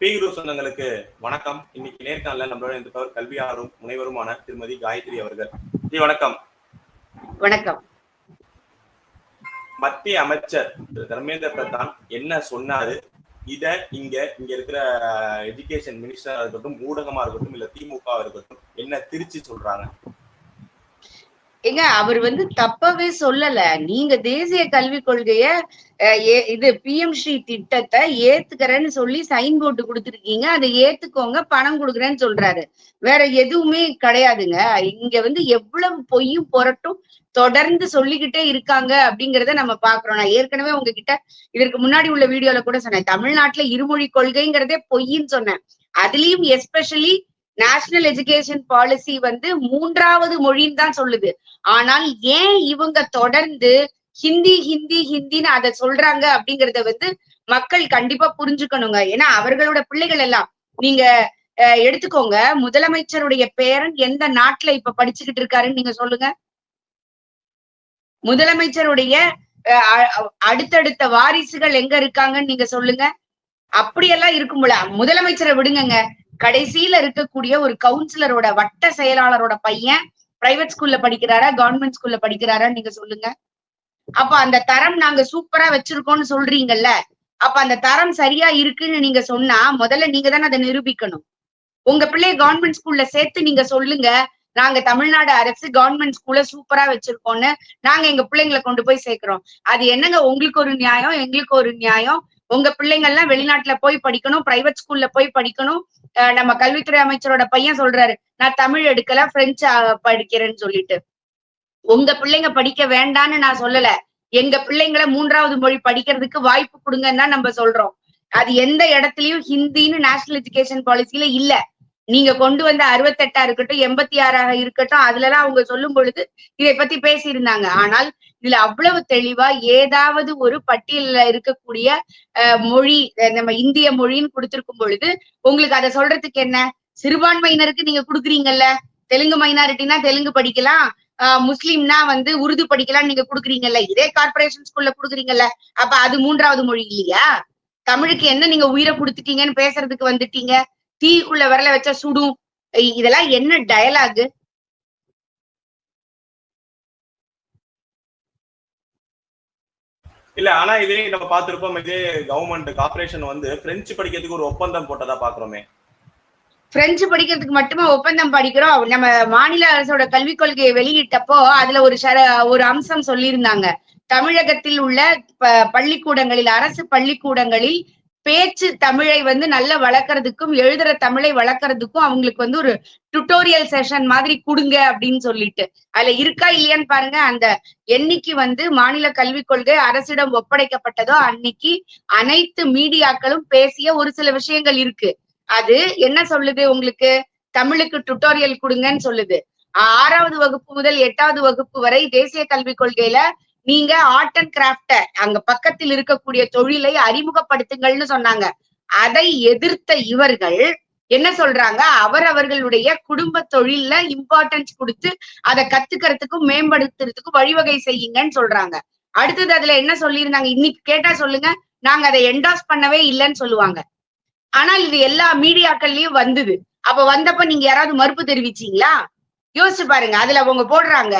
பீகுரு சொந்தங்களுக்கு வணக்கம். இன்னைக்கு நேர்காணல நம்மளோட இருந்தவர் கல்வியாளரும் முனைவருமான திருமதி காயத்ரி அவர்கள். ஜி வணக்கம். வணக்கம். மத்திய அமைச்சர் திரு. தர்மேந்திர பிரதான் என்ன சொன்னாரு? இத இங்க இங்க இருக்கிற எஜுகேஷன் மினிஸ்டரா இருக்கட்டும் ஊடகமா இருக்கட்டும் இல்ல திமுக இருக்கட்டும் என்ன திருச்சி சொல்றாங்க? ஏங்க அவர் வந்து தப்பவே சொல்லல. நீங்க தேசிய கல்விக் கொள்கைய அஹ், இது பிஎம்ஸ்ரீ திட்டத்தை ஏத்துக்கிறேன்னு சொல்லி சைன் போட்டு கொடுத்துருக்கீங்க. அதை ஏத்துக்கோங்க பணம் கொடுக்குறேன்னு சொல்றாரு. வேற எதுவுமே கிடையாதுங்க. இங்க வந்து எவ்வளவு பொய்யும் புரட்டும் தொடர்ந்து சொல்லிக்கிட்டே இருக்காங்க அப்படிங்கிறத நம்ம பாக்குறோம். நான் ஏற்கனவே உங்ககிட்ட இதற்கு முன்னாடி உள்ள வீடியோல கூட சொன்னேன். தமிழ்நாட்டுல இருமொழி கொள்கைங்கிறதே பொய்ன்னு சொன்னேன். அதுலயும் எஸ்பெஷலி நேஷனல் எஜுகேஷன் பாலிசி வந்து மூன்றாவது மொழின்னு தான் சொல்லுது. ஆனால் ஏன் இவங்க தொடர்ந்து ஹிந்தி ஹிந்தி ஹிந்தின்னு அதை சொல்றாங்க அப்படிங்கறத வந்து மக்கள் கண்டிப்பா புரிஞ்சுக்கணுங்க. ஏன்னா அவர்களோட பிள்ளைகள் எல்லாம் நீங்க அஹ், எடுத்துக்கோங்க. முதலமைச்சருடைய பேரன் எந்த நாட்டுல இப்ப படிச்சுக்கிட்டு இருக்காருன்னு நீங்க சொல்லுங்க. முதலமைச்சருடைய அஹ், அடுத்தடுத்த வாரிசுகள் எங்க இருக்காங்கன்னு நீங்க சொல்லுங்க. அப்படியெல்லாம் இருக்கும்போல முதலமைச்சரை விடுங்கங்க. கடைசியில இருக்கக்கூடிய ஒரு கவுன்சிலரோட வட்ட செயலாளரோட பையன் பிரைவேட் ஸ்கூல்ல படிக்கிறாரா கவர்மெண்ட் ஸ்கூல்ல படிக்கிறாரா நீங்க சொல்லுங்க. அப்ப அந்த தரம் நாங்க சூப்பரா வச்சிருக்கோம்னு சொல்றீங்கல்ல அப்ப அந்த தரம் சரியா இருக்குன்னு நீங்க சொன்னா முதல்ல நீங்க தானே அதை நிரூபிக்கணும். உங்க பிள்ளைய கவர்மெண்ட் ஸ்கூல்ல சேர்த்து நீங்க சொல்லுங்க நாங்க தமிழ்நாடு அரசு கவர்மெண்ட் ஸ்கூல்ல சூப்பரா வச்சிருக்கோம்னு நாங்க எங்க பிள்ளைங்களை கொண்டு போய் சேர்க்கிறோம். அது என்னங்க உங்களுக்கு ஒரு நியாயம் எங்களுக்கு ஒரு நியாயம்? உங்க பிள்ளைங்க எல்லாம் வெளிநாட்டுல போய் படிக்கணும் பிரைவேட் ஸ்கூல்ல போய் படிக்கணும் நம்ம கல்வித்துறை அமைச்சரோட பையன் சொல்றாரு நான் தமிழ் எடுக்கல பிரெஞ்சு படிக்கிறேன்னு சொல்லிட்டு. உங்க பிள்ளைங்க படிக்க வேண்டான்னு நான் சொல்லல. எங்க பிள்ளைங்களை மூன்றாவது மொழி படிக்கிறதுக்கு வாய்ப்பு கொடுங்கன்னு தான் நம்ம சொல்றோம். அது எந்த இடத்துலயும் ஹிந்தின்னு நேஷனல் எஜுகேஷன் பாலிசியில இல்ல. நீங்க கொண்டு வந்த அறுபத்தெட்டா இருக்கட்டும் எண்பத்தி ஆறாக இருக்கட்டும் அதுலலாம் அவங்க சொல்லும் பொழுது இதை பத்தி பேசியிருந்தாங்க. ஆனால் இதுல அவ்வளவு தெளிவா ஏதாவது ஒரு பட்டியல்ல இருக்கக்கூடிய மொழி நம்ம இந்திய மொழின்னு கொடுத்திருக்கும் பொழுது உங்களுக்கு அதை சொல்றதுக்கு என்ன? சிறுபான்மையினருக்கு நீங்க குடுக்குறீங்கல்ல? தெலுங்கு மைனாரிட்டினா தெலுங்கு படிக்கலாம் ஆஹ் முஸ்லீம்னா வந்து உருது படிக்கலாம் நீங்க குடுக்குறீங்கல்ல? இதே கார்பரேஷன் ஸ்கூல்ல குடுக்குறீங்கல்ல? அப்ப அது மூன்றாவது மொழி இல்லையா? தமிழுக்கு என்ன நீங்க உயிரை கொடுத்துட்டீங்கன்னு பேசுறதுக்கு வந்துட்டீங்க? தீ உள்ள விரல வச்சா சுடும். இதெல்லாம் என்ன டயலாகு இல்ல ஆனா இதே நம்ம பாத்திருப்போம் இதே கவர்மெண்ட் கார்பரேஷன் வந்து பிரெஞ்சு படிக்கிறதுக்கு ஒரு ஒப்பந்தம் போட்டதா பாக்குறோமே பிரெஞ்சு படிக்கிறதுக்கு மட்டுமே ஒப்பந்தம் படிக்கிறோம்? நம்ம மாநில அரசோட கல்விக் கொள்கையை வெளியிட்டப்போ அதுல ஒரு சர ஒரு அம்சம் சொல்லியிருந்தாங்க. தமிழகத்தில் உள்ள பள்ளிக்கூடங்களில் அரசு பள்ளிக்கூடங்களில் பேச்சு தமிழை வந்து நல்லா வளர்க்கறதுக்கும் எழுதுற தமிழை வளர்க்கறதுக்கும் அவங்களுக்கு வந்து ஒரு டுட்டோரியல் செஷன் மாதிரி கொடுங்க அப்படின்னு சொல்லிட்டு. அதுல இருக்கா இல்லையான்னு பாருங்க. அந்த என்னைக்கு வந்து மாநில கல்விக் கொள்கை அரசிடம் ஒப்படைக்கப்பட்டதோ அன்னைக்கு அனைத்து மீடியாக்களும் பேசிய ஒரு சில விஷயங்கள் இருக்கு. அது என்ன சொல்லுது உங்களுக்கு? தமிழுக்கு டுட்டோரியல் கொடுங்கன்னு சொல்லுது. ஆறாவது வகுப்பு முதல் எட்டாவது வகுப்பு வரை தேசிய கல்விக் கொள்கையில நீங்க ஆர்ட் அண்ட் கிராஃப்ட அங்க பக்கத்தில் இருக்கக்கூடிய தொழிலை அறிமுகப்படுத்துங்கள்னு சொன்னாங்க. அதை எதிர்த்த இவர்கள் என்ன சொல்றாங்க? அவர் அவர்களுடைய குடும்ப தொழில்ல இம்பார்ட்டன்ஸ் கொடுத்து அதை கத்துக்கிறதுக்கும் மேம்படுத்துறதுக்கும் வழிவகை செய்யுங்கன்னு சொல்றாங்க. அடுத்தது அதுல என்ன சொல்லியிருந்தாங்க? இன்னைக்கு கேட்டா சொல்லுங்க. நாங்க அதை என்டாஸ் பண்ணவே இல்லைன்னு சொல்லுவாங்க. ஆனால் இது எல்லா மீடியாக்கள்லயும் வந்தது. அப்ப வந்தப்ப நீங்க யாராவது மறுப்பு தெரிவிச்சீங்களா? யோசிச்சு பாருங்க. அதுல அவங்க போடுறாங்க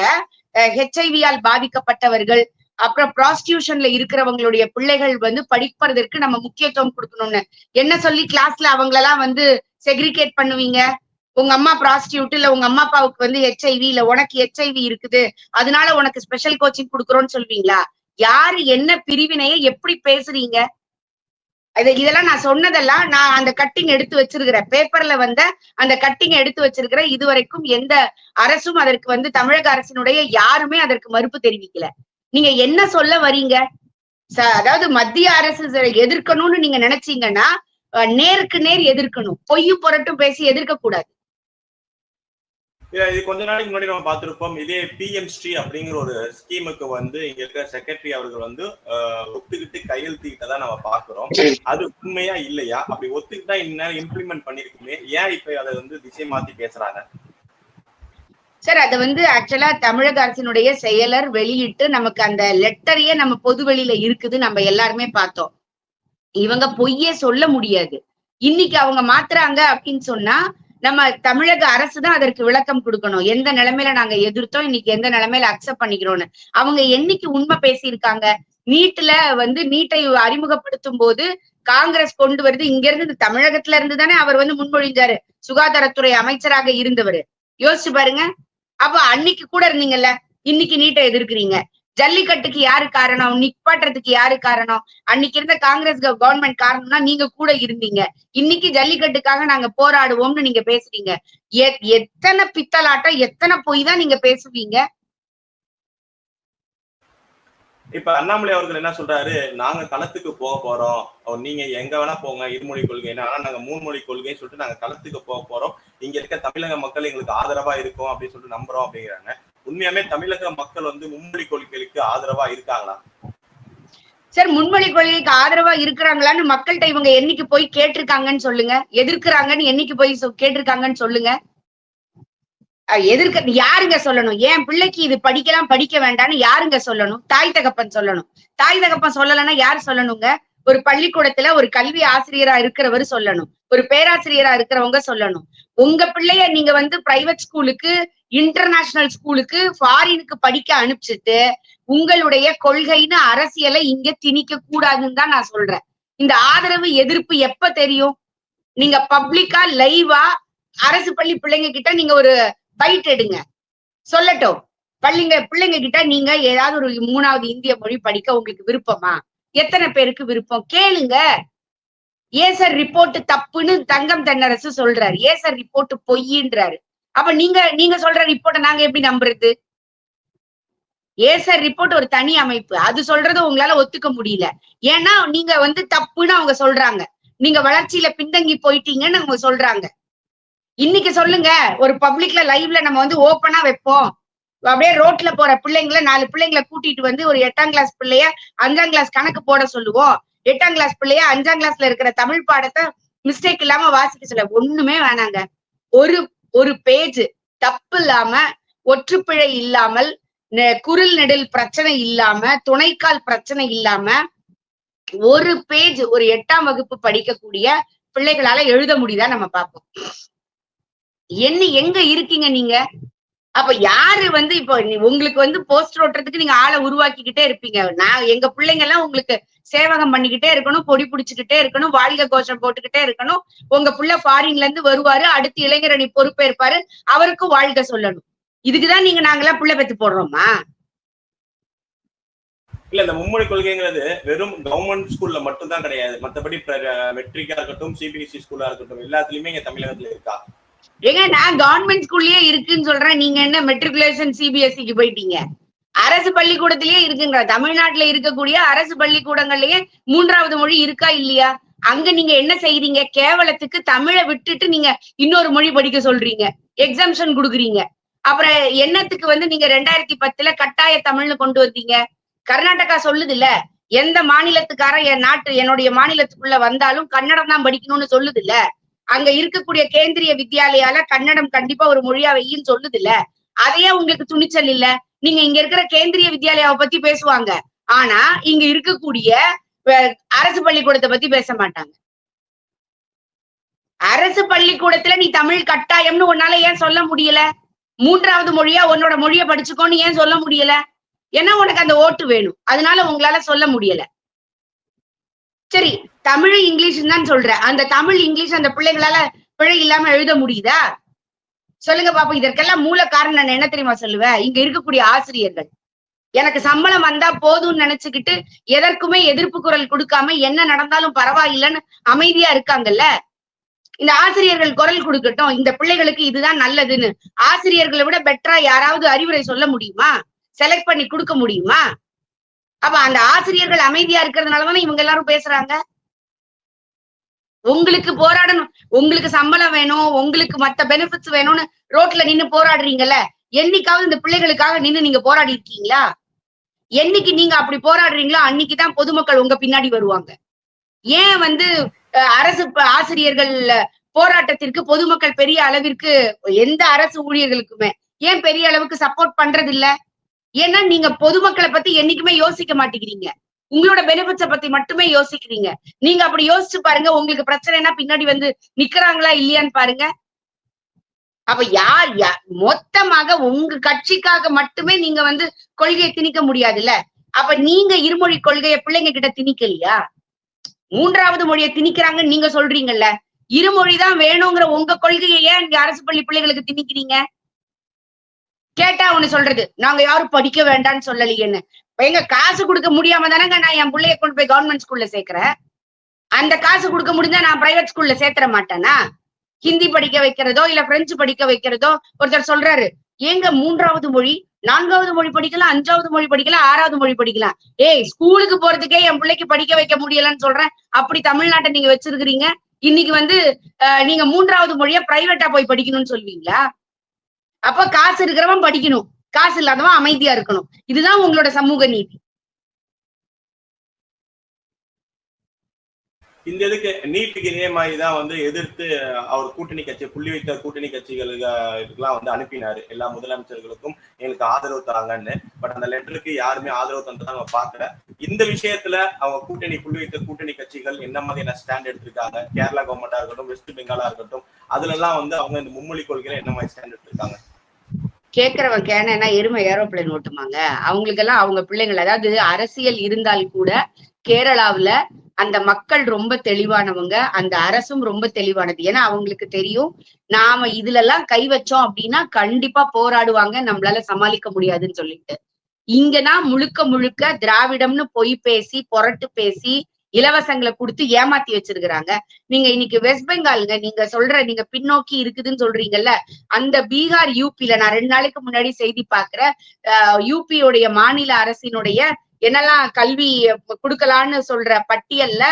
ஹெச்ஐவியால் பாதிக்கப்பட்டவர்கள் அப்புறம் ப்ராஸ்டியூஷன்ல இருக்கிறவங்களுடைய பிள்ளைகள் வந்து படிப்பதற்கு நம்ம முக்கியத்துவம் கொடுக்கணும்னு. என்ன சொல்லி கிளாஸ்ல அவங்களெல்லாம் வந்து செக்ரிகேட் பண்ணுவீங்க? உங்க அம்மா ப்ராஸ்டியூட் இல்ல உங்க அம்மா அப்பாவுக்கு வந்து ஹெச்ஐவி இல்ல உனக்கு ஹெச்ஐவி இருக்குது அதனால உனக்கு ஸ்பெஷல் கோச்சிங் கொடுக்குறோம்னு சொல்வீங்களா? யாரு என்ன பிரிவினையை எப்படி பேசுறீங்க? இது இதெல்லாம் நான் சொன்னதெல்லாம் நான் அந்த கட்டிங் எடுத்து வச்சிருக்கிறேன் பேப்பர்ல வந்த அந்த கட்டிங் எடுத்து வச்சிருக்கிறேன் இதுவரைக்கும் எந்த அரசும் அதற்கு வந்து தமிழக அரசினுடைய யாருமே அதற்கு மறுப்பு தெரிவிக்கல. நீங்க என்ன சொல்ல வரீங்க? அதாவது மத்திய அரசு எதிர்க்கணும்னு நீங்க நினைச்சீங்கன்னா நேருக்கு நேர் எதிர்க்கணும். பொய்யும் புரட்டும் பேசி எதிர்க்க கூடாது இது கொஞ்ச நாளைக்கு முன்னாடி நம்ம பார்த்திருப்போம். இதே பிஎம் ஸ்ரீ அப்படிங்கிற ஒரு ஸ்கீமுக்கு வந்து இங்க இருக்கிற செக்ரட்டரி அவர்கள் வந்து ஒத்துக்கிட்டு கையெழுத்திக்கிட்டதா நம்ம பாக்குறோம் அது உண்மையா இல்லையா? அப்படி ஒத்துக்கிட்டா இந்நேரம் இம்ப்ளிமெண்ட் பண்ணிருக்குமே? ஏன் இப்ப அதை வந்து திசை மாத்தி பேசுறாங்க? சார் அது வந்து ஆக்சுவலா தமிழக அரசினுடைய செயலர் வெளியிட்டு நமக்கு அந்த லெட்டரையே நம்ம பொது வெளியில இருக்குது. நம்ம எல்லாருமே பார்த்தோம். இவங்க பொய்யே சொல்ல முடியாது. இன்னைக்கு அவங்க மாத்துறாங்க அப்படின்னு சொன்னா நம்ம தமிழக அரசு தான் அதற்கு விளக்கம் கொடுக்கணும். எந்த நிலைமையில நாங்க எதிர்த்தோம் இன்னைக்கு எந்த நிலைமையில அக்செப்ட் பண்ணிக்கிறோம்னு. அவங்க என்னைக்கு உண்மை பேசியிருக்காங்க? நீட்ல வந்து நீட்டை அறிமுகப்படுத்தும் போது காங்கிரஸ் கொண்டு வருது. இங்க இருந்து இந்த தமிழகத்துல இருந்து தானே அவர் வந்து முன்மொழிஞ்சாரு. சுகாதாரத்துறை அமைச்சராக இருந்தவர். யோசிச்சு பாருங்க. அப்ப அன்னைக்கு கூட இருந்தீங்கல்ல இன்னைக்கு நீட்டை எதிர்க்கிறீங்க. ஜல்லிக்கட்டுக்கு யாரு காரணம்? நிப்பாட்டுறதுக்கு யாரு காரணம்? அன்னைக்கு இருந்த காங்கிரஸ் கவர்மெண்ட் காரணம்னா நீங்க கூட இருந்தீங்க. இன்னைக்கு ஜல்லிக்கட்டுக்காக நாங்க போராடுவோம்னு நீங்க பேசுறீங்க. எத்தனை பித்தலாட்டம் எத்தனை பொய் தான் நீங்க பேசுவீங்க? இப்ப அண்ணாமலை அவர்கள் என்ன சொல்றாரு? நாங்க களத்துக்கு போக போறோம். நீங்க எங்க வேணா போங்க இருமொழி கொள்கை. ஆனா நாங்க மூணு மொழி கொள்கைன்னு சொல்லிட்டு நாங்க களத்துக்கு போக போறோம். இங்க இருக்க தமிழக மக்கள் எங்களுக்கு ஆதரவா இருக்கும் அப்படின்னு சொல்லிட்டு நம்புறோம் அப்படிங்கிறாங்க. உண்மையாமே தமிழக மக்கள் வந்து மும்மொழி கொள்கைகளுக்கு ஆதரவா இருக்காங்களா? சார் முன்மொழி கொள்கைக்கு ஆதரவா இருக்கிறாங்களான்னு மக்கள்கிட்ட இவங்க என்னைக்கு போய் கேட்டிருக்காங்கன்னு சொல்லுங்க. எதிர்க்கிறாங்கன்னு என்னைக்கு போய் கேட்டிருக்காங்கன்னு சொல்லுங்க. எதிர்க்க யாருங்க சொல்லணும்? என் பிள்ளைக்கு இது படிக்கலாம் படிக்க வேண்டாம்னு யாருங்க சொல்லணும்? தாய் தகப்பன் சொல்லணும். தாய் தகப்பன் சொல்லலைன்னா யார் சொல்லணுங்க? ஒரு பள்ளிக்கூடத்துல ஒரு கல்வி ஆசிரியரா இருக்கிறவர் சொல்லணும். ஒரு பேராசிரியரா இருக்கிறவங்க சொல்லணும். உங்க பிள்ளைய நீங்க வந்து பிரைவேட் ஸ்கூலுக்கு இன்டர்நேஷனல் ஸ்கூலுக்கு ஃபாரினுக்கு படிக்க அனுப்பிச்சிட்டு உங்களுடைய கொள்கைன்னு அரசியலை இங்க திணிக்க கூடாதுன்னு தான் நான் சொல்றேன். இந்த ஆதரவு எதிர்ப்பு எப்ப தெரியும்? நீங்க பப்ளிக்கா லைவா அரசு பள்ளி பிள்ளைங்க கிட்ட நீங்க ஒரு பைட் எடுங்க. சொல்லட்டும். பள்ளிங்க பிள்ளைங்க கிட்ட நீங்க ஏதாவது ஒரு மூணாவது இந்திய மொழி படிக்க உங்களுக்கு விருப்பமா? எத்தனை பேருக்கு விருப்பம்? கேளுங்க. ஏசர் ரிப்போர்ட் தப்புன்னு தங்கம் தென்னரசு சொல்றாரு. ஏசர் ரிப்போர்ட் பொய்ன்றாரு அப்ப நீங்க நீங்க சொல்ற ரிப்போர்ட்டை நாங்க எப்படி நம்புறது? ஏசர் ரிப்போர்ட் ஒரு தனி அமைப்பு. அது சொல்றது உங்களால ஒத்துக்க முடியல. ஏன்னா நீங்க வந்து தப்புன்னு அவங்க சொல்றாங்க. நீங்க வளர்ச்சியில பின்தங்கி போயிட்டீங்கன்னு அவங்க சொல்றாங்க. இன்னைக்கு சொல்லுங்க. ஒரு பப்ளிக்ல லைவ்ல நம்ம வந்து ஓப்பனா வைப்போம். அப்படியே ரோட்ல போற பிள்ளைங்கள நாலு பிள்ளைங்களை கூட்டிட்டு வந்து ஒரு எட்டாம் கிளாஸ் பிள்ளைய அஞ்சாம் கிளாஸ் கணக்கு போட சொல்லுவோம். எட்டாம் கிளாஸ் பிள்ளைய அஞ்சாம் கிளாஸ்ல இருக்கிற தமிழ் பாடத்தை மிஸ்டேக் இல்லாம வாசிக்க சொல்ல ஒண்ணுமே வேணாங்க. ஒரு ஒரு பேஜ் தப்பு இல்லாம ஒற்றுப்பிழை இல்லாமல் குரல் நெடில் பிரச்சனை இல்லாம துணைக்கால் பிரச்சனை இல்லாம ஒரு பேஜ் ஒரு எட்டாம் வகுப்பு படிக்கக்கூடிய பிள்ளைகளால எழுத முடியுதா நம்ம பார்ப்போம். என்ன எங்க இருக்கீங்க நீங்க? அப்ப யாரு வந்து இப்போ உங்களுக்கு வந்து போஸ்டர் ஓட்டுறதுக்கு நீங்க ஆளை உருவாக்கிக்கிட்டே இருப்பீங்க. நான் எங்க பிள்ளைங்க எல்லாம் உங்களுக்கு சேவகம் பண்ணிக்கிட்டே இருக்கணும் பொடி பிடிச்சுக்கிட்டே இருக்கணும் வாழ்க கோஷம் போட்டுக்கிட்டே இருக்கணும். உங்க புள்ள ஃபாரின்ல இருந்து வருவாரு அடுத்து இளைஞரணி பொறுப்பேற்பாரு அவருக்கும் வாழ்க சொல்லணும். இதுக்குதான் நீங்க நாங்கெல்லாம் புள்ள பெத்து போடுறோமா? இல்ல இந்த மும்மொழி கொள்கைங்கிறது வெறும் கவர்மெண்ட் ஸ்கூல்ல மட்டும் தான் கிடையாது. மத்தபடி மெட்ரிக்கா இருக்கட்டும் சிபிஎஸ்சி ஸ்கூலா இருக்கட்டும் எல்லாத்துலயுமே இங்க தமிழகத்துல இருக்கா? ஏங்க நான் கவர்மெண்ட் ஸ்கூல்லயே இருக்குன்னு சொல்றேன். நீங்க என்ன மெட்ரிகுலேஷன் சிபிஎஸ்சிக்கு போயிட்டீங்க? அரசு பள்ளிக்கூடத்திலேயே இருக்குங்கிற தமிழ்நாட்டுல இருக்கக்கூடிய அரசு பள்ளிக்கூடங்கள்லயே மூன்றாவது மொழி இருக்கா இல்லையா? அங்க நீங்க என்ன செய்யறீங்க கேவலத்துக்கு தமிழை விட்டுட்டு நீங்க இன்னொரு மொழி படிக்க சொல்றீங்க. எக்ஸாம்ஷன் கொடுக்குறீங்க. அப்புறம் என்னத்துக்கு வந்து நீங்க ரெண்டாயிரத்தி பத்துல கட்டாய தமிழ்னு கொண்டு வந்தீங்க? கர்நாடகா சொல்லுது இல்ல எந்த மாநிலத்துக்காரன் என் நாட்டு என்னுடைய மாநிலத்துக்குள்ள வந்தாலும் கன்னடம் தான் படிக்கணும்னு சொல்லுது இல்ல அங்க இருக்கக்கூடிய கேந்திரிய வித்யாலயால கன்னடம் கண்டிப்பா ஒரு மொழியா வையின்னு சொல்லுது இல்ல அதையே உங்களுக்கு துணிச்சல் இல்ல? நீங்க இங்க இருக்கிற கேந்திரிய வித்யாலயாவை பத்தி பேசுவாங்க. ஆனா இங்க இருக்கக்கூடிய அரசு பள்ளிக்கூடத்தை பத்தி பேச மாட்டாங்க. அரசு பள்ளிக்கூடத்துல நீ தமிழ் கட்டாயம்னு உன்னால ஏன் சொல்ல முடியல? மூன்றாவது மொழியா உன்னோட மொழிய படிச்சுக்கோன்னு ஏன் சொல்ல முடியல? ஏன்னா உனக்கு அந்த ஓட்டு வேணும். அதனால உங்களால சொல்ல முடியல. சரி தமிழ் இங்கிலீஷ் தான் சொல்றேன். அந்த தமிழ் இங்கிலீஷ் அந்த பிள்ளைங்களால பிழை இல்லாம எழுத முடியுதா? சொல்லுங்க பாப்பா இதற்கெல்லாம் மூல காரணம் நான் என்ன தெரியுமா சொல்லுவேன்? இங்க இருக்கக்கூடிய ஆசிரியர்கள். எனக்கு சம்பளம் வந்தா போதும்னு நினைச்சுக்கிட்டு எதற்குமே எதிர்ப்பு குரல் கொடுக்காம என்ன நடந்தாலும் பரவாயில்லைன்னு அமைதியா இருக்காங்கல்ல? இந்த ஆசிரியர்கள் குரல் கொடுக்கட்டும். இந்த பிள்ளைகளுக்கு இதுதான் நல்லதுன்னு. ஆசிரியர்களை விட பெட்டரா யாராவது அறிவுரை சொல்ல முடியுமா? செலக்ட் பண்ணி கொடுக்க முடியுமா? அப்ப அந்த ஆசிரியர்கள் அமைதியா இருக்கிறதுனாலதானே இவங்க எல்லாரும் பேசுறாங்க? உங்களுக்கு போராடணும். உங்களுக்கு சம்பளம் வேணும். உங்களுக்கு மத்த பெனிஃபிட்ஸ் வேணும்னு ரோட்ல நின்னு போராடுறீங்கல்ல? என்னைக்காவது இந்த பிள்ளைகளுக்காக நின்னு நீங்க போராடி இருக்கீங்களா என்னைக்கு நீங்க அப்படி போராடுறீங்களோ அன்னைக்குதான் பொதுமக்கள் உங்க பின்னாடி வருவாங்க. ஏன் வந்து அஹ், அரசு ஆசிரியர்கள் போராட்டத்திற்கு பொதுமக்கள் பெரிய அளவிற்கு எந்த அரசு ஊழியர்களுக்குமே ஏன் பெரிய அளவுக்கு சப்போர்ட் பண்றது இல்ல ஏன்னா நீங்க பொதுமக்களை பத்தி என்னைக்குமே யோசிக்க மாட்டேங்கிறீங்க. உங்களோட பெனிஃபிட்ஸ பத்தி மட்டுமே யோசிக்கிறீங்க. நீங்க அப்படி யோசிச்சு பாருங்க உங்களுக்கு பிரச்சனைனா பின்னாடி வந்து நிக்கிறாங்களா இல்லையான்னு பாருங்க. அப்ப யார் யார் மொத்தமாக உங்க கட்சிக்காக மட்டுமே நீங்க வந்து கொள்கையை திணிக்க முடியாதுல்ல? அப்ப நீங்க இருமொழி கொள்கையை பிள்ளைங்க கிட்ட திணிக்கலையா? மூன்றாவது மொழியை திணிக்கிறாங்கன்னு நீங்க சொல்றீங்கல்ல. இருமொழிதான் வேணுங்கிற உங்க கொள்கையை ஏன் இங்க அரசு பள்ளி பிள்ளைகளுக்கு திணிக்கிறீங்க? கேட்டா ஒண்ணு சொல்றது. நாங்க யாரும் படிக்க வேண்டாம்னு சொல்லலையேன்னு. எங்க காசு கொடுக்க முடியாம தானங்க நான் என் பிள்ளைய கொண்டு போய் கவர்மெண்ட் ஸ்கூல்ல சேர்க்கிறேன். அந்த காசு கொடுக்க முடிஞ்சா நான் பிரைவேட் ஸ்கூல்ல சேர்த்துற மாட்டேனா? ஹிந்தி படிக்க வைக்கிறதோ இல்ல பிரெஞ்சு படிக்க வைக்கிறதோ ஒருத்தர் சொல்றாரு. ஏங்க மூன்றாவது மொழி நான்காவது மொழி படிக்கலாம் அஞ்சாவது மொழி படிக்கலாம் ஆறாவது மொழி படிக்கலாம். ஏய் ஸ்கூலுக்கு போறதுக்கே என் பிள்ளைக்கு படிக்க வைக்க முடியலன்னு சொல்றேன். அப்படி தமிழ்நாட்டை நீங்க வச்சிருக்கிறீங்க. இன்னைக்கு வந்து நீங்க மூன்றாவது மொழிய பிரைவேட்டா போய் படிக்கணும்னு சொல்வீங்களா அப்ப காசு இருக்கிறவன் படிக்கணும். காசு இல்லாதவன் அமைதியா இருக்கணும். இதுதான் உங்களோட சமூக நீதி. இந்த இதுக்கு நீட்டுக்கு இதே மாதிரி தான் வந்து எதிர்த்து அவர் கூட்டணி கட்சி புள்ளி வைத்த கூட்டணி கட்சிகளுக்கெல்லாம் வந்து அனுப்பினாரு. எல்லா முதலமைச்சர்களுக்கும் எங்களுக்கு ஆதரவு தராங்கன்னு. பட் அந்த லெட்டருக்கு யாருமே ஆதரவு தந்ததா நம்ம பார்க்கல. இந்த விஷயத்துல அவங்க கூட்டணி புள்ளி வைத்த கூட்டணி கட்சிகள் என்ன மாதிரியான ஸ்டாண்ட் எடுத்திருக்காங்க? கேரளா கவர்மெண்டா இருக்கட்டும் வெஸ்ட் பெங்காலா இருக்கட்டும் அதுல எல்லாம் வந்து அவங்க இந்த மும்மொழி கொள்கையில என்ன மாதிரி ஸ்டாண்ட் எடுத்திருக்காங்க? கேக்குறவன் கேனா எருமை ஏரோப்ளேன் ஓட்டுமாங்க. அவங்களுக்கெல்லாம் அவங்க பிள்ளைங்கள் அதாவது அரசியல் இருந்தால் கூட கேரளாவுல அந்த மக்கள் ரொம்ப தெளிவானவங்க அந்த அரசும் ரொம்ப தெளிவானது. ஏன்னா அவங்களுக்கு தெரியும் நாம இதுல எல்லாம் கை வச்சோம் அப்படின்னா கண்டிப்பா போராடுவாங்க நம்மளால சமாளிக்க முடியாதுன்னு சொல்லிட்டு. இங்கன்னா முழுக்க முழுக்க திராவிடம்னு பொய் பேசி புரட்டு பேசி இலவசங்களை கொடுத்து ஏமாத்தி வச்சிருக்கிறாங்க. நீங்க இன்னைக்கு வெஸ்ட் பெங்கால்ங்க நீங்க சொல்ற நீங்க பின்னோக்கி இருக்குதுன்னு சொல்றீங்கல்ல அந்த பீகார் யூபியில நான் ரெண்டு நாளைக்கு முன்னாடி செய்தி பாக்குறேன் யூபியோடைய மாநில அரசினுடைய என்னெல்லாம் கல்வி கொடுக்கலான்னு சொல்ற பட்டியல்ல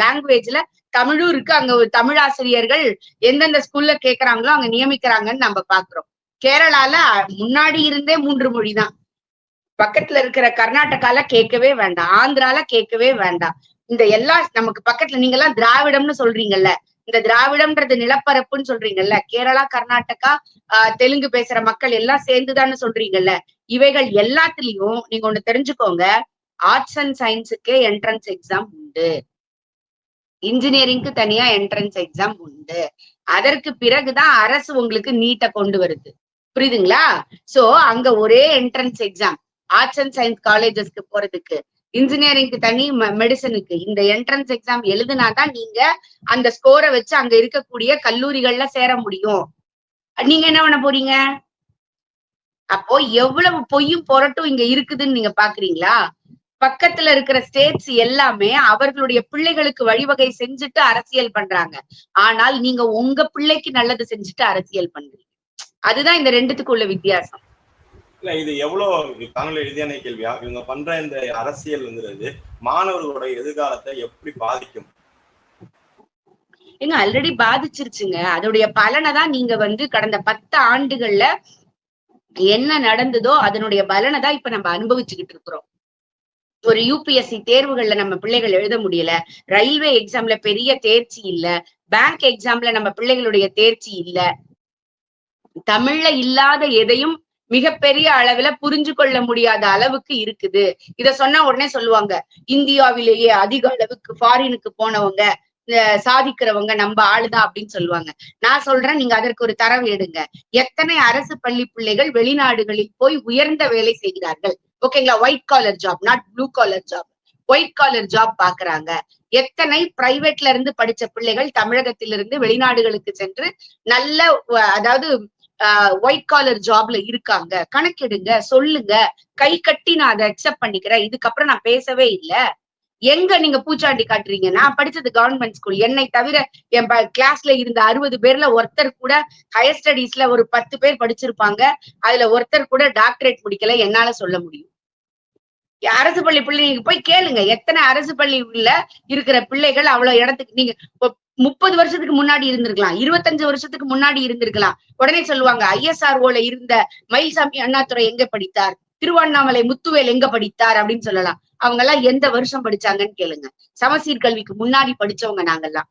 லாங்குவேஜ்ல தமிழும் இருக்கு அங்க ஒரு தமிழ் ஆசிரியர்கள் எந்தெந்த ஸ்கூல்ல கேக்குறாங்களோ அங்க நியமிக்கிறாங்கன்னு நம்ம பாக்குறோம் கேரளால முன்னாடி இருந்தே மூன்று மொழி தான். பக்கத்துல இருக்கிற கர்நாடகால கேட்கவே வேண்டாம். ஆந்திரால கேட்கவே வேண்டாம். இந்த எல்லா நமக்கு பக்கத்துல நீங்க எல்லாம் திராவிடம்னு சொல்றீங்கல்ல. இந்த திராவிடம்ன்றது நிலப்பரப்புன்னு சொல்றீங்கல்ல. கேரளா கர்நாடகா ஆஹ் தெலுங்கு பேசுற மக்கள் எல்லாம் சேர்ந்துதான்னு சொல்றீங்கல்ல. இவைகள் எல்லாத்துலயும் நீங்க ஒண்ணு தெரிஞ்சுக்கோங்க. ஆர்ட்ஸ் அண்ட் சயின்ஸுக்கே என்ட்ரன்ஸ் எக்ஸாம் உண்டு. இன்ஜினியரிங்க்கு தனியா என்ட்ரன்ஸ் எக்ஸாம் உண்டு. அதற்கு பிறகுதான் அரசு உங்களுக்கு நீட்டை கொண்டு வருது. புரியுதுங்களா? சோ அங்க ஒரே entrance exam arts and science காலேஜஸ்க்கு போறதுக்கு. இன்ஜினியரிங்க்கு தனி மெடிசனுக்கு இந்த என்ட்ரன்ஸ் எக்ஸாம் எழுதுனாதான் நீங்க அந்த ஸ்கோரை வச்சு அங்க இருக்கக்கூடிய கல்லூரிகள்ல சேர முடியும். நீங்க என்ன பண்ண போறீங்க? அப்போ எவ்வளவு பொய்யும் புரட்டும் இங்க இருக்குதுன்னு நீங்க பாக்குறீங்களா? பக்கத்துல இருக்கிற ஸ்டேட்ஸ் எல்லாமே அவர்களுடைய பிள்ளைகளுக்கு வழிவகை செஞ்சுட்டு அரசியல் பண்றாங்க. ஆனால் நீங்க உங்க பிள்ளைக்கு நல்லது செஞ்சுட்டு அரசியல் பண்றீங்க. அதுதான் இந்த ரெண்டுத்துக்கு உள்ள வித்தியாசம். இல்ல இது எவ்வளவு காணொலி எழுதியான கேள்வியா இவங்க பண்ற இந்த அரசியல்ங்கிறது மாணவர்களோட எதிர்காலத்தை எப்படி பாதிக்கும்? ஏங்க ஆல்ரெடி பாதிச்சிருச்சுங்க. அதோடைய பலனை தான் நீங்க வந்து கடந்த பத்து ஆண்டுகள்ல என்ன நடந்ததோ அதனுடைய பலனை தான் இப்ப நம்ம அனுபவிச்சுக்கிட்டு இருக்கிறோம். ஒரு யூபிஎஸ்சி தேர்வுகள்ல நம்ம பிள்ளைகள் எழுத முடியல. ரயில்வே எக்ஸாம்ல பெரிய தேர்ச்சி இல்ல. பேங்க் எக்ஸாம்ல நம்ம பிள்ளைகளுடைய தேர்ச்சி இல்ல. தமிழ்ல இல்லாத எதையும் மிகப்பெரிய அளவுல புரிஞ்சு கொள்ள முடியாத அளவுக்கு இருக்குது. இத சொன்னா உடனே சொல்லுவாங்க இந்தியாவிலேயே அதிக அளவுக்கு ஃபாரினுக்கு போனவங்க சாதிக்கிறவங்க நம்ம ஆளுதான் அப்படின்னு சொல்லுவாங்க. நான் சொல்றேன் நீங்க அதற்கு ஒரு தரவு எடுங்க. எத்தனை அரசு பள்ளி பிள்ளைகள் வெளிநாடுகளில் போய் உயர்ந்த வேலை செய்கிறார்கள்? ஓகேங்களா? White collar job not blue collar job white collar job பாக்குறாங்க. எத்தனை பிரைவேட்ல இருந்து படிச்ச பிள்ளைகள் தமிழகத்திலிருந்து வெளிநாடுகளுக்கு சென்று நல்ல அதாவது ஒயிட் காலர் ஜாப்ல இருக்காங்க. கணக்கெடுங்க சொல்லுங்க. கை கட்டி நான் அதை அக்செப்ட் பண்ணிக்கிறேன். இதுக்கப்புறம் நான் பேசவே இல்ல. எங்க நீங்க பூச்சாண்டி காட்டுறீங்க? நான் படிச்சது கவர்மெண்ட் ஸ்கூல் என்னை தவிர என் கிளாஸ்ல இருந்த அறுபது பேர்ல ஒருத்தர் கூட ஹையர் ஸ்டடீஸ்ல ஒரு பத்து பேர் படிச்சிருப்பாங்க. அதுல ஒருத்தர் கூட டாக்டரேட் முடிக்கல. என்னால சொல்ல முடியும். அரசு பள்ளி பிள்ளைங்க போய் கேளுங்க. எத்தனை அரசு பள்ளியில இருக்கிற பிள்ளைகள் அவ்வளவு இடத்துக்கு நீங்க முப்பது வருஷத்துக்கு முன்னாடி இருந்திருக்கலாம். இருபத்தஞ்சு வருஷத்துக்கு முன்னாடி இருந்திருக்கலாம். உடனே சொல்லுவாங்க ஐஎஸ்ஆர்ஓல இருந்த மயில்சாமி அண்ணாதுரை எங்க படித்தார்? திருவண்ணாமலை முத்துவேல் எங்க படித்தார்? அப்படின்னு சொல்லலாம். அவங்க எல்லாம் எந்த வருஷம் படிச்சாங்கன்னு கேளுங்க. சமசீர் கல்விக்கு முன்னாடி படிச்சவங்க நாங்கெல்லாம்.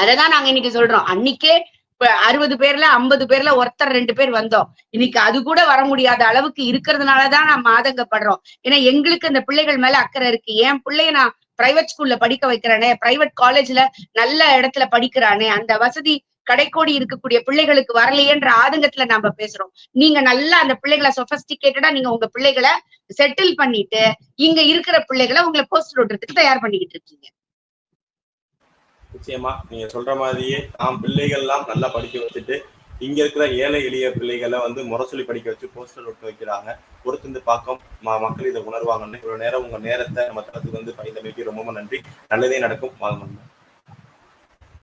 அததான் நாங்க இன்னைக்கு சொல்றோம். அன்னைக்கே அறுபது பேர்ல ஐம்பது பேர்ல ஒருத்தர் ரெண்டு பேர் வந்தோம். இன்னைக்கு அது கூட வர முடியாத அளவுக்கு இருக்கிறதுனாலதான் நம்ம ஆதங்கப்படுறோம் ஏன்னா எங்களுக்கு அந்த பிள்ளைகள் மேல அக்கறை இருக்கு. என் பிள்ளைய நான் பிரைவேட் ஸ்கூல்ல படிக்க வைக்கிறானே பிரைவேட் காலேஜ்ல நல்ல இடத்துல படிக்கிறானே அந்த வசதி கடைக்கோடி இருக்கக்கூடிய பிள்ளைகளுக்கு வரலையேன்ற ஆதங்கத்துல நாம பேசுறோம். நீங்க நல்லா அந்த பிள்ளைகளை சொபஸ்டிகேட்டடா நீங்க உங்க பிள்ளைகளை செட்டில் பண்ணிட்டு இங்க இருக்கிற பிள்ளைகளை உங்களை போஸ்ட் ஓட்டுறதுக்கு தயார் பண்ணிக்கிட்டு இருக்கீங்க. நிச்சயமா நீங்க சொல்ற மாதிரியே நாம் பிள்ளைகள் எல்லாம் நல்லா படிக்க வச்சுட்டு இங்க இருக்கிற ஏழை எளிய பிள்ளைகளை வந்து முரசொலி படிக்க வச்சு போஸ்டர் ஒட்டு வைக்கிறாங்க. பொறுத்திருந்து பார்க்கும் ம- மக்கள் இதை உணர்வாங்கன்னு இவ்வளவு நேரம் உங்க நேரத்தை நம்ம தரத்துக்கு வந்து பயந்தமைக்கு ரொம்ப ரொம்ப நன்றி. நல்லதே நடக்கும். வாங்க